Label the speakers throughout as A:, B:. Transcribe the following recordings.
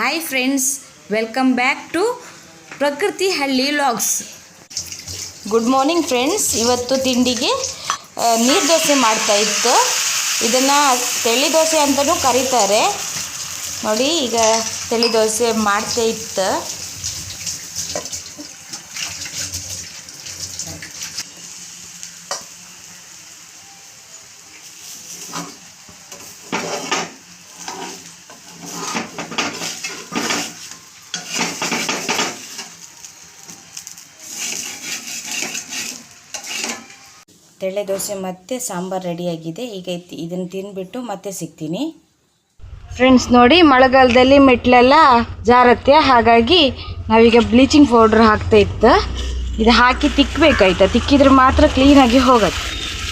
A: Hi friends welcome back to Prakruthi Halli vlogs good morning friends ಇವತ್ತು ತಿಂಡಿಗೆ ನೀರು ದೋಸೆ ಮಾಡ್ತಾ ಇತ್ತು. ಇದನ್ನು ತೆಳಿ ದೋಸೆ ಅಂತಲೂ ಕರೀತಾರೆ. ನೋಡಿ, ಈಗ ತೆಳಿ ದೋಸೆ ಮಾಡ್ತಾ ಇತ್ತು. ತೆಳೆ ದೋಸೆ ಮತ್ತು ಸಾಂಬಾರು ರೆಡಿಯಾಗಿದೆ. ಈಗ ಇದನ್ನು ತಿನ್ಬಿಟ್ಟು ಮತ್ತೆ ಸಿಗ್ತೀನಿ. ಫ್ರೆಂಡ್ಸ್ ನೋಡಿ ಮಳೆಗಾಲದಲ್ಲಿ ಮೆಟ್ಲೆಲ್ಲ ಜಾರತ್ತೆ. ಹಾಗಾಗಿ ನಾವೀಗ ಬ್ಲೀಚಿಂಗ್ ಪೌಡ್ರ್ ಹಾಕ್ತಾ ಇತ್ತು ಇದು ಹಾಕಿ ತಿಕ್ಕಬೇಕಾಯ್ತಾ ತಿಕ್ಕಿದ್ರೆ ಮಾತ್ರ ಕ್ಲೀನಾಗಿ ಹೋಗುತ್ತೆ.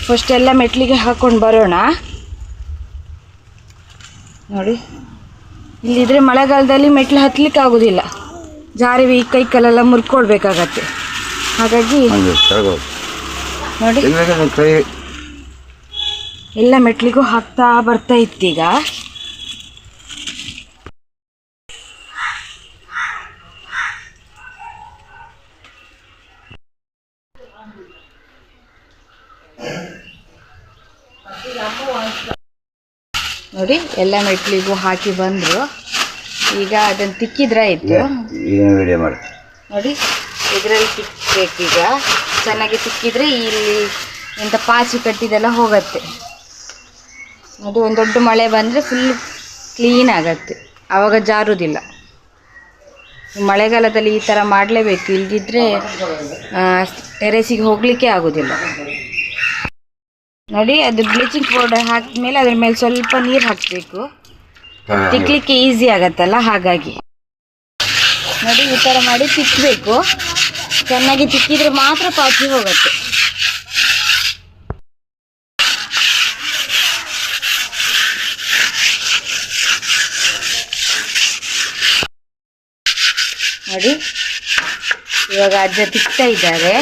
A: ಫಸ್ಟ್ ಎಲ್ಲ ಮೆಟ್ಲಿಗೆ ಹಾಕ್ಕೊಂಡು ಬರೋಣ. ನೋಡಿ ಇಲ್ಲಿದ್ರೆ ಮಳೆಗಾಲದಲ್ಲಿ ಮೆಟ್ಲು ಹತ್ತಲಿಕ್ಕೆ ಆಗೋದಿಲ್ಲ. ಜಾರಿ ಈ ಕೈ ಕಾಲೆಲ್ಲ ಮುರ್ಕೊಳ್ಬೇಕಾಗತ್ತೆ. ಹಾಗಾಗಿ ನೋಡಿ.
B: ಕೈ
A: ಎಲ್ಲ ಮೆಟ್ಲಿಗೂ ಹಾಕ್ತಾ ಬರ್ತಾ ಇತ್ತೀಗ. ನೋಡಿ ಎಲ್ಲ ಮೆಟ್ಲಿಗೂ ಹಾಕಿ ಬಂದ್ರು. ಈಗ ಅದನ್ನ ತಿಕ್ಕಿದ್ರೆ ಆಯ್ತು. ನೋಡಿ ಇದರಲ್ಲಿ ತಿಕ್ಕಬೇಕೀಗ ಚೆನ್ನಾಗಿ ತಿಕ್ಕಿದ್ರೆ ಇಲ್ಲಿ ಎಂತ ಪಾಚಿ ಕಟ್ಟಿದೆಲ್ಲ ಹೋಗತ್ತೆ. ಅದು ಒಂದು ದೊಡ್ಡ ಮಳೆ ಬಂದರೆ ಫುಲ್ ಕ್ಲೀನ್ ಆಗತ್ತೆ. ಆವಾಗ ಜಾರುವುದಿಲ್ಲ ಮಳೆಗಾಲದಲ್ಲಿ ಈ ಥರ ಮಾಡಲೇಬೇಕು. ಇಲ್ದಿದ್ರೆ ಟೆರೆಸಿಗೆ ಹೋಗಲಿಕ್ಕೆ ಆಗೋದಿಲ್ಲ. ನೋಡಿ ಅದು ಬ್ಲೀಚಿಂಗ್ ಪೌಡರ್ ಹಾಕಿದ್ಮೇಲೆ ಅದ್ರ ಮೇಲೆ ಸ್ವಲ್ಪ ನೀರು ಹಾಕಬೇಕು. ತಿಕ್ಲಿಕ್ಕೆ ಈಸಿ ಆಗತ್ತಲ್ಲ ಹಾಗಾಗಿ. ನೋಡಿ ಈ ಥರ ಮಾಡಿ ತಿಕ್ಕಬೇಕು ಚೆನ್ನಾಗಿ ತಿಕ್ಕಿದ್ರೆ ಮಾತ್ರ ಪಾಚಿ ಹೋಗುತ್ತೆ. ನೋಡಿ, ಇವಾಗ ಅಜ್ಜ ತಿಕ್ತಾ ಇದ್ದಾರೆ.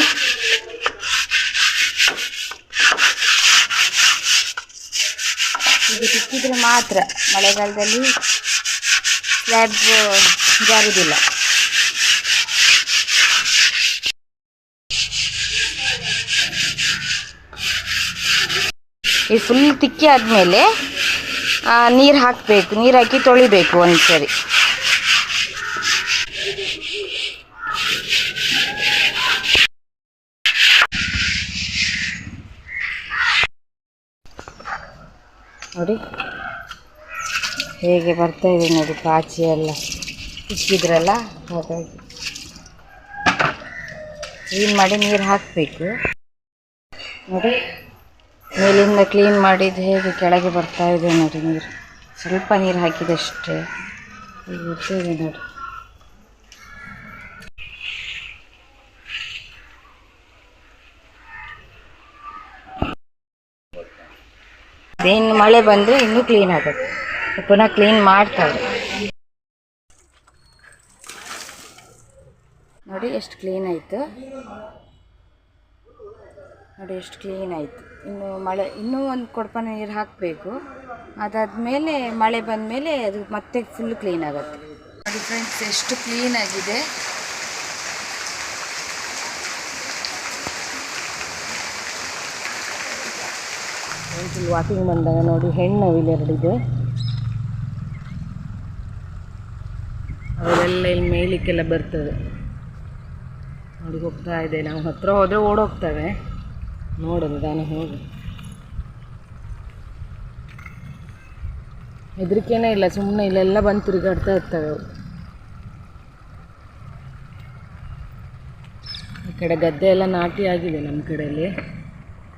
A: ಇದು ತಿಕ್ಕಿದ್ರೆ ಮಾತ್ರ ಮಳೆಗಾಲದಲ್ಲಿ ಸ್ಲ್ಯಾಬ್ ಜಾರುವುದಿಲ್ಲ ಈ ಫುಲ್ ತಿಕ್ಕಿ ಆದಮೇಲೆ ನೀರು ಹಾಕಬೇಕು, ನೀರು ಹಾಕಿ ತೊಳಿಬೇಕು ಒಂದ್ಸರಿ. ನೋಡಿ, ಹೇಗೆ ಬರ್ತಾ ಇದೆ ನೋಡಿ ಪಾಚಿ ಎಲ್ಲ. ಇಕ್ಕಿದ್ರಲ್ಲ, ಹಾಗಾಗಿ. ಕ್ಲೀನ್ ಮಾಡಿ ನೀರು ಹಾಕಬೇಕು? ನೋಡಿ. ಮೇಲಿಂದ ಕ್ಲೀನ್ ಮಾಡಿದ್ದು ಹೇಗೆ ಕೆಳಗೆ ಬರ್ತಾ ಇದೆ ನೋಡಿ ನೀರು. ಸ್ವಲ್ಪ ನೀರು ಹಾಕಿದಷ್ಟೇ ಈಗ ಬರ್ತಿದೆ ನೋಡಿ. ಇನ್ನು ಮಳೆ ಬಂದರೆ ಇನ್ನೂ ಕ್ಲೀನ್ ಆಗುತ್ತೆ. ಪುನಃ ಕ್ಲೀನ್ ಮಾಡ್ತಾರೆ. ನೋಡಿ, ಎಷ್ಟು ಕ್ಲೀನ್ ಆಯಿತು. ನೋಡಿ, ಎಷ್ಟು ಕ್ಲೀನ್ ಆಯಿತು. ಇನ್ನು ಮಳೆ, ಇನ್ನೂ ಒಂದು ಕೊಡಪ ನೀರು ಹಾಕಬೇಕು. ಅದಾದಮೇಲೆ ಮಳೆ ಬಂದಮೇಲೆ ಅದು ಮತ್ತೆ ಫುಲ್ ಕ್ಲೀನ್ ಆಗುತ್ತೆ. ನೋಡಿ ಫ್ರೆಂಡ್ಸ್ ಎಷ್ಟು ಕ್ಲೀನ್ ಆಗಿದೆ. ವಾಕಿಂಗ್ ಬಂದಾಗ ನೋಡಿ ಹೆಣ್ಣು ಇಲ್ಲೆರಡಿದೆ ಅವರೆಲ್ಲ ಇಲ್ಲಿ ಮೇಲಿಕ್ಕೆಲ್ಲ ಬರ್ತದೆ. ನೋಡಿ ಹೋಗ್ತಾ ಇದೆ ನಾವು ಹತ್ರ ಹೋದರೆ ಓಡೋಗ್ತವೆ. ನೋಡೋದು ನಾನು ಹೋಗಿ. ಹೆದರಿಕೆನೇ ಇಲ್ಲ ಸುಮ್ಮನೆ ಇಲ್ಲೆಲ್ಲ ಬಂದು ತಿರುಗಾಡ್ತಾ ಇರ್ತವೆ ಅವು ಈ ಕಡೆ ಗದ್ದೆ ಎಲ್ಲ ನಾಟಿ ಆಗಿದೆ ನಮ್ಮ ಕಡೆಯಲ್ಲಿ.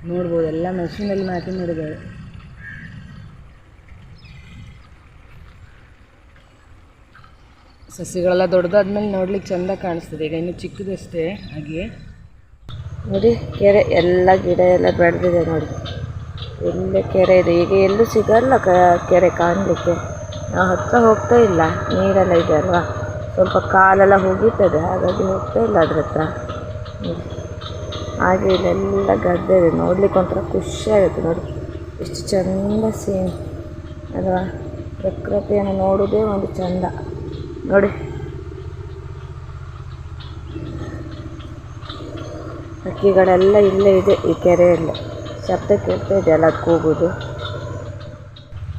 A: ನೋಡ್ಬೋದು, ಎಲ್ಲ ಮೆಷಿನಲ್ಲಿ ನಾಟಿ ಮಾಡಿದ್ದಾರೆ. ಸಸಿಗಳೆಲ್ಲ ದೊಡ್ಡದಾದ್ಮೇಲೆ ನೋಡ್ಲಿಕ್ಕೆ ಚೆಂದ ಕಾಣಿಸ್ತದೆ. ಈಗ ಇನ್ನು ಚಿಕ್ಕದಷ್ಟೇ, ಹಾಗೆ. ನೋಡಿ, ಕೆರೆ ಎಲ್ಲ ಗಿಡ ಎಲ್ಲ ಬೆಳೆದಿದೆ ನೋಡಿ. ಎಲ್ಲೇ ಕೆರೆ ಇದೆ? ಈಗ ಎಲ್ಲೂ ಸಿಗಲ್ಲ ಕೆರೆ ಕಾಣಲಿಕ್ಕೆ. ನಾವು ಹತ್ತಿರ ಹೋಗ್ತಾ ಇಲ್ಲ, ನೀರೆಲ್ಲ ಇದೆ ಅಲ್ವಾ? ಸ್ವಲ್ಪ ಕಾಲೆಲ್ಲ ಹೋಗಿರ್ತದೆ ಹಾಗಾಗಿ ಹೋಗ್ತಾ ಇಲ್ಲ ಅದ್ರ ಹತ್ರ. ಹಾಗೆ ಇಲ್ಲೆಲ್ಲ ಗದ್ದೆ ಇದೆ, ನೋಡ್ಲಿಕ್ಕೆ ಒಂಥರ ಖುಷಿ ಆಗುತ್ತೆ ನೋಡಿ. ಎಷ್ಟು ಚಂದ ಸೀನ್ ಅಲ್ವಾ? ಪ್ರಕೃತಿಯನ್ನು ನೋಡೋದೇ ಒಂದು ಚಂದ.
C: ನೋಡಿ. ಹಕ್ಕಿಗಳೆಲ್ಲ ಇಲ್ಲೇ ಇದೆ ಈ ಕೆರೆಯಲ್ಲಿ ಶಬ್ದ ಕೇಳ್ತಾ ಇದೆ ಅಲ್ಲ ಅದು ಕೂಗುದು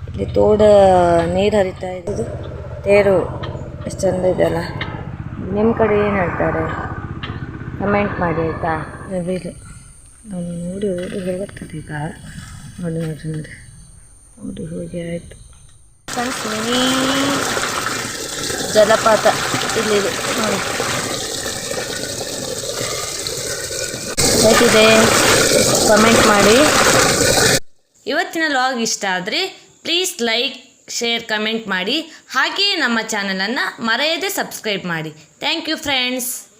C: ಇಲ್ಲಿ ತೋಡ ನೀರು ಹರಿತಾ ಇದೆ. ತೇರು ಎಷ್ಟು ಚಂದ ಇದೆಯಲ್ಲ ನಿಮ್ಮ ಕಡೆ ಏನು ಹೇಳ್ತಾರೆ? ಕಮೆಂಟ್ ಮಾಡಿ ಆಯಿತಾ? ನವಿಲು ನಾನು ನೋಡಿ ಹೋಗಿ ಹೋಗ್ತದೆ ಈಗ. ನೋಡಿ ನೋಡಿ ನೋಡಿ. ಹೋಗಿ ಆಯಿತು. ಜಲಪಾತ ಇಲ್ಲಿದೆ. ನೋಡಿ ಹೇಗಿದೆ. ಕಮೆಂಟ್ ಮಾಡಿ.
D: ಇವತ್ತಿನ ಲಾಗ್ ಇಷ್ಟ ಆದರೆ ಪ್ಲೀಸ್ ಲೈಕ್ ಶೇರ್ ಕಮೆಂಟ್ ಮಾಡಿ. ಹಾಗೆಯೇ ನಮ್ಮ ಚಾನಲನ್ನು ಮರೆಯದೆ ಸಬ್ಸ್ಕ್ರೈಬ್ ಮಾಡಿ. Thank you friends